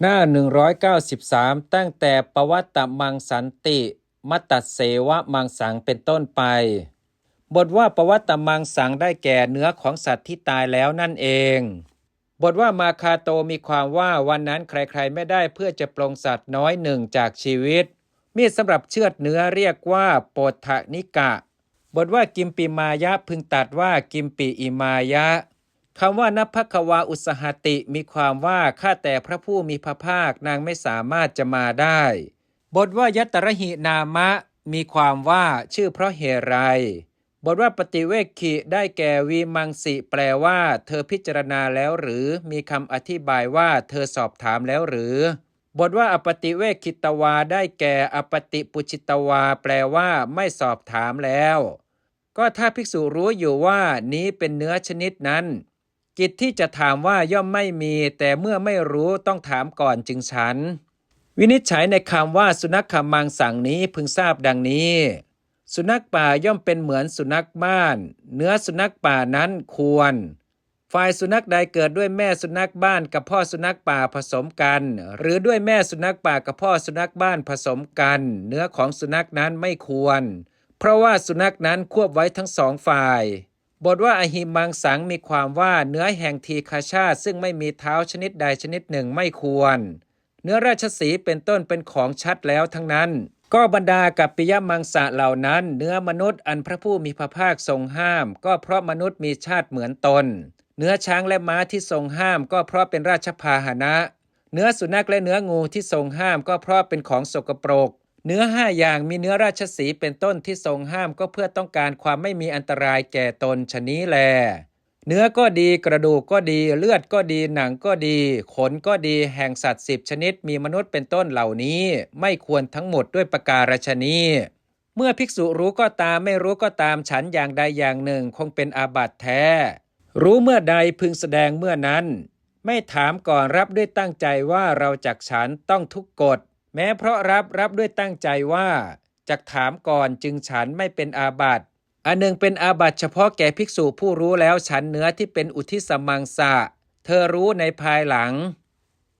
หน้า 193 ตั้งแต่ปวัตตมังสันติมัตตเสวะมังสังเป็นต้นไป บทว่าปวัตตมังสังได้แก่เนื้อของสัตว์ที่ตายแล้วนั่นเอง บทว่ามาคาโตมีความว่าวันนั้นใครๆไม่ได้เพื่อจะปลงสัตว์น้อยหนึ่งจากชีวิต มีดสำหรับเชือดเนื้อเรียกว่าโปทะนิกะ บทว่ากิมปิมายะพึงตัดว่ากิมปิอิมายะ คำว่านัพพควาอุสหติมีความว่าข้าแต่พระผู้มีพระภาคนางไม่สามารถจะมาได้ บทว่ายัตตรหินามะ มีความว่าชื่อเพราะเหตุไร บทว่าปฏิเวกขิได้แก่วีมังสิแปลว่า เธอพิจารณาแล้วหรือ มีคำอธิบายว่าเธอสอบถามแล้วหรือ บทว่าอปฏิเวกขิตวาได้แก่อปฏิปุจิตวา แปลว่า ไม่สอบถามแล้ว ก็ถ้าภิกษุรู้อยู่ว่านี้เป็นเนื้อชนิดนั้น กิจที่จะถามว่าย่อมไม่มี แต่เมื่อไม่รู้ต้องถามก่อนจึงฉัน วินิจฉัยในคำว่าสุนัขขมังสั่งนี้พึงทราบดังนี้ สุนัขป่าย่อมเป็นเหมือนสุนัขบ้าน เนื้อสุนัขป่านั้นควร ฝ่ายสุนัขใดเกิดด้วยแม่สุนัขบ้านกับพ่อสุนัขป่าผสมกัน หรือด้วยแม่สุนัขป่ากับพ่อสุนัขบ้านผสมกัน เนื้อของสุนัขนั้นไม่ควร เพราะว่าสุนัขนั้นควบไว้ทั้งสองฝ่าย บทว่าอหิมังสังมีความว่าเนื้อแห่งทีคาชาติซึ่งไม่มีเท้าชนิดใดชนิดหนึ่งไม่ควร เนื้อราชสีเป็นต้นเป็นของชัดแล้วทั้งนั้น ก็บรรดากับปิยมังสะเหล่านั้น เนื้อมนุษย์อันพระผู้มีพระภาคทรงห้าม ก็เพราะมนุษย์มีชาติเหมือนตน เนื้อช้างและม้าที่ทรงห้าม ก็เพราะเป็นราชพาหนะ เนื้อสุนัขและเนื้องูที่ทรงห้าม ก็เพราะเป็นของสกปรก เนื้อห้าอย่างมีเนื้อราชสีเป็นต้นที่ทรงห้ามก็เพื่อต้องการความไม่มีอันตรายแก่ตนชนี้แล เนื้อก็ดีกระดูกก็ดีเลือดก็ดีหนังก็ดี ขนก็ดีแห่งสัตว์สิบชนิดมีมนุษย์เป็นต้นเหล่านี้ ไม่ควรทั้งหมดด้วยประการฉนี้เมื่อภิกษุรู้ก็ตามไม่รู้ก็ตามฉันอย่างใดอย่างหนึ่งคงเป็นอาบัติแท้ รู้เมื่อใดพึงแสดงเมื่อนั้น ไม่ถามก่อนรับด้วยตั้งใจว่าเราจักฉันต้องทุกกฎ แม้เพราะรับรับด้วยตั้งใจว่าจักถามก่อนจึงฉันไม่เป็นอาบัติอันหนึ่งเป็นอาบัติเฉพาะแก่ภิกษุผู้รู้แล้วฉันเนื้อที่เป็นอุทิสมังสะ เธอรู้ในภายหลัง